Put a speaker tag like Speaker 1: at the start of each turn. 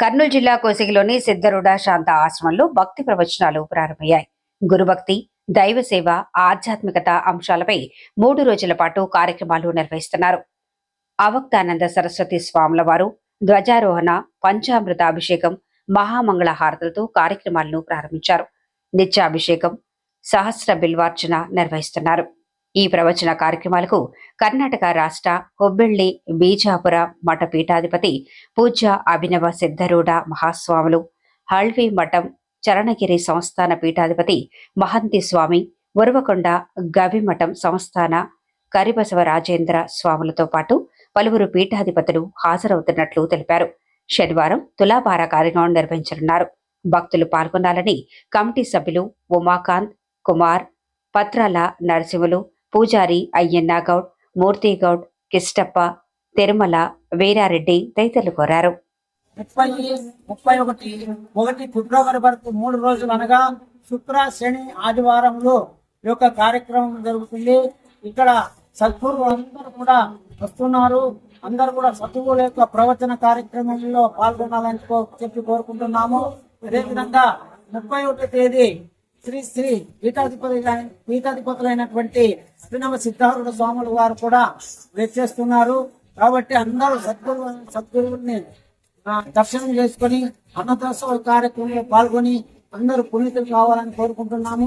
Speaker 1: కర్నూలు జిల్లా కోసిగిలోని సిద్ధరుడ శాంత ఆశ్రమంలో భక్తి ప్రవచనాలు ప్రారంభమయ్యాయి. గురుభక్తి దైవ సేవ ఆధ్యాత్మికత అంశాలపై మూడు రోజుల పాటు కార్యక్రమాలు నిర్వహిస్తున్నారు. అవక్తానంద సరస్వతి స్వాముల వారు ధ్వజారోహణ పంచామృత అభిషేకం మహామంగళ హారతులతో కార్యక్రమాలను ప్రారంభించారు. నిత్యాభిషేకం సహస్ర బిల్వార్చన నిర్వహిస్తున్నారు. ఈ ప్రవచన కార్యక్రమాలకు కర్ణాటక రాష్ట్ర హుబ్బెళ్ళి బీజాపుర మఠ పీఠాధిపతి పూజ్య అభినవ సిద్ధరూఢ మహాస్వాములు హల్వి మఠం చరణగిరి సంస్థాన పీఠాధిపతి మహంతి స్వామి ఉరవకొండ గవిమఠం సంస్థాన కరిబసవ రాజేంద్ర స్వాములతో పాటు పలువురు పీఠాధిపతులు హాజరవుతున్నట్లు తెలిపారు. శనివారం తులాభార కార్యక్రమం నిర్వహించనున్నారు. భక్తులు పాల్గొనాలని కమిటీ సభ్యులు ఉమాకాంత్ కుమార్ పత్రాల నరసింహులు పూజారి అయ్యన్నగౌడ్ మూర్తిగౌడ్ కిష్టప్ప తిరుమల వీరారెడ్డి తదితరులు కోరారు.
Speaker 2: ముప్పై ముప్పై ఒకటి ఒకటి ఫిబ్రవరి వరకు మూడు రోజులు అనగా శుక్ర శని ఆదివారంలో యొక్క కార్యక్రమం జరుగుతుంది. ఇక్కడ సద్గురువు అందరూ కూడా వస్తున్నారు. అందరూ కూడా సద్గురువుల యొక్క ప్రవచన కార్యక్రమంలో పాల్గొనాలని చెప్పి కోరుకుంటున్నాము. అదేవిధంగా ముప్పై ఒకటి తేదీ శ్రీ శ్రీ పీఠాధిపతి పీఠాధిపతులైనటువంటి అభినవ సిద్ధారుడు స్వాములు వారు కూడా వేచేస్తున్నారు. కాబట్టి అందరూ సద్గురు సద్గురువుని దర్శనం చేసుకొని అన్నదాసోత్సవ కార్యక్రమంలో పాల్గొని అందరూ పునీతులు కావాలని కోరుకుంటున్నాము.